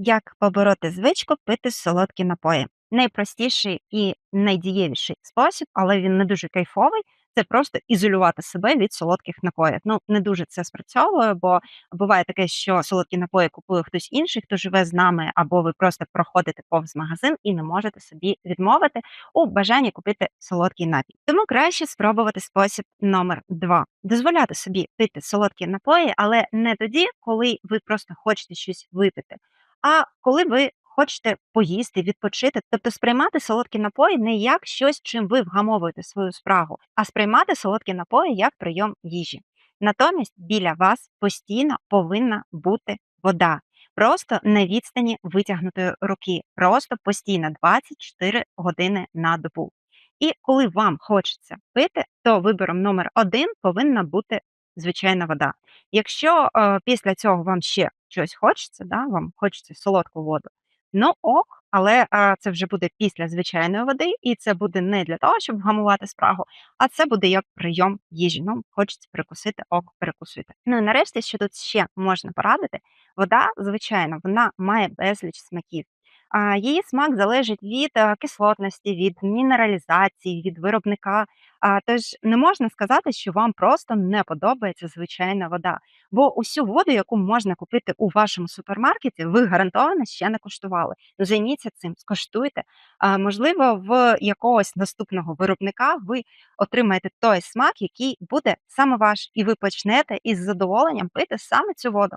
Як побороти звичку пити солодкі напої? Найпростіший і найдієвіший спосіб, але він не дуже кайфовий. Це просто ізолювати себе від солодких напоїв. Ну не дуже це спрацьовує, бо буває таке, що солодкі напої купує хтось інший, хто живе з нами, або ви просто проходите повз магазин і не можете собі відмовити у бажанні купити солодкий напій. Тому краще спробувати спосіб номер два: дозволяти собі пити солодкі напої, але не тоді, коли ви просто хочете щось випити а коли ви хочете поїсти, відпочити, тобто сприймати солодкі напої не як щось, чим ви вгамовуєте свою спрагу, а сприймати солодкі напої як прийом їжі. Натомість біля вас постійно повинна бути вода. Просто на відстані витягнутої руки, просто постійно 24 години на добу. І коли вам хочеться пити, то вибором номер один повинна бути звичайна вода. Якщо е, після цього вам ще щось хочеться, да, вам хочеться солодку воду, ну ок, але е, це вже буде після звичайної води, і це буде не для того, щоб вгамувати спрагу, а це буде як прийом їжі. Ну, хочеться перекусити, ок, перекусити. Ну і нарешті, що тут ще можна порадити, вода, звичайно, вона має безліч смаків. Її смак залежить від е, кислотності, від мінералізації, від виробника. Тож не можна сказати, що вам просто не подобається звичайна вода. Бо усю воду, яку можна купити у вашому супермаркеті, ви гарантовано ще не куштували. Ну, Займіться цим, скоштуйте. Можливо, в якогось наступного виробника ви отримаєте той смак, який буде саме ваш, і ви почнете із задоволенням пити саме цю воду.